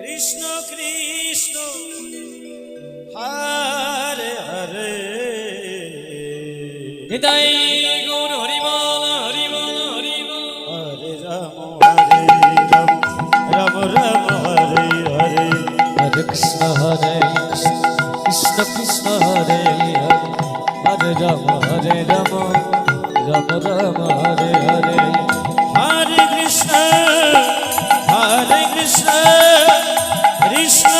কৃষ্ণ কৃষ্ণ হরে হরে। হৃদয় গৌর হরিবল হরিবল হরিবল। হরে রাম হরে রাম রাম রাম হরে হরে। হরে কৃষ্ণ হরে কৃষ্ণ কৃষ্ণ হরে হরে। হরে রাম হরে রাম রাম রাম হরে হরে। হরে কৃষ্ণ হরে কৃষ্ণ।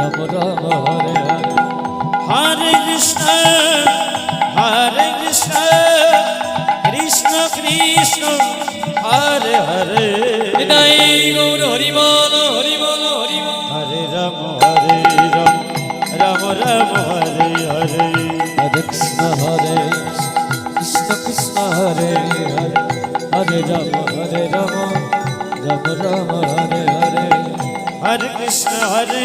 রাম রাম হরে হরে হরে কৃষ্ণ হরে কৃষ্ণ কৃষ্ণ কৃষ্ণ হরে হরে। হৃদয় গৌর হরিবল হরিবল হরিবল হরে রাম হরে রাম রাম রাম হরে হরে। হরে কৃষ্ণ হরে কৃষ্ণ কৃষ্ণ হরে হরে। হরে রাম হরে রাম রাম রাম হরে হরে। হরে কৃষ্ণ হরে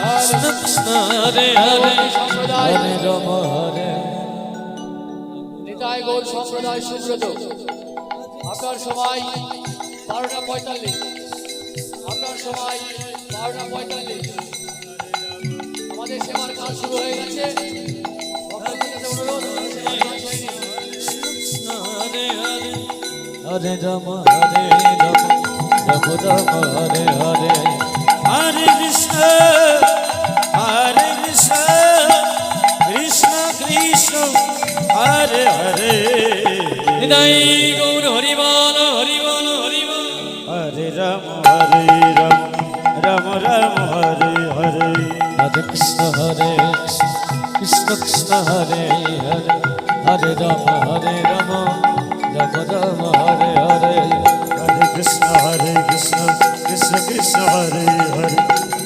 হরে হরে হরে রাম হরে নিতাই গৌর সম্প্রদায় সুব্রত আপনার সময় বারোটা পঁয়তাল্লিশ আপনার সময় বারোটা পঁয়তাল্লিশ আমাদের সেবার কাজ শুরু হয়ে গেছে হরে রাম হরে রাম রাম রাম হরে হরে হরে হরে কৃষ্ণ কৃষ্ণ কৃষ্ণ হরে হরে। হৃদয় গৌর হরিবল হরিবল হরিবল হরে রাম হরে রাম রাম রাম হরে হরে। হরে কৃষ্ণ হরে কৃষ্ণ কৃষ্ণ হরে হরে। হরে রাম হরে রাম রাম রাম হরে হরে। হরে কৃষ্ণ হরে কৃষ্ণ কৃষ্ণ কৃষ্ণ হরে হরে।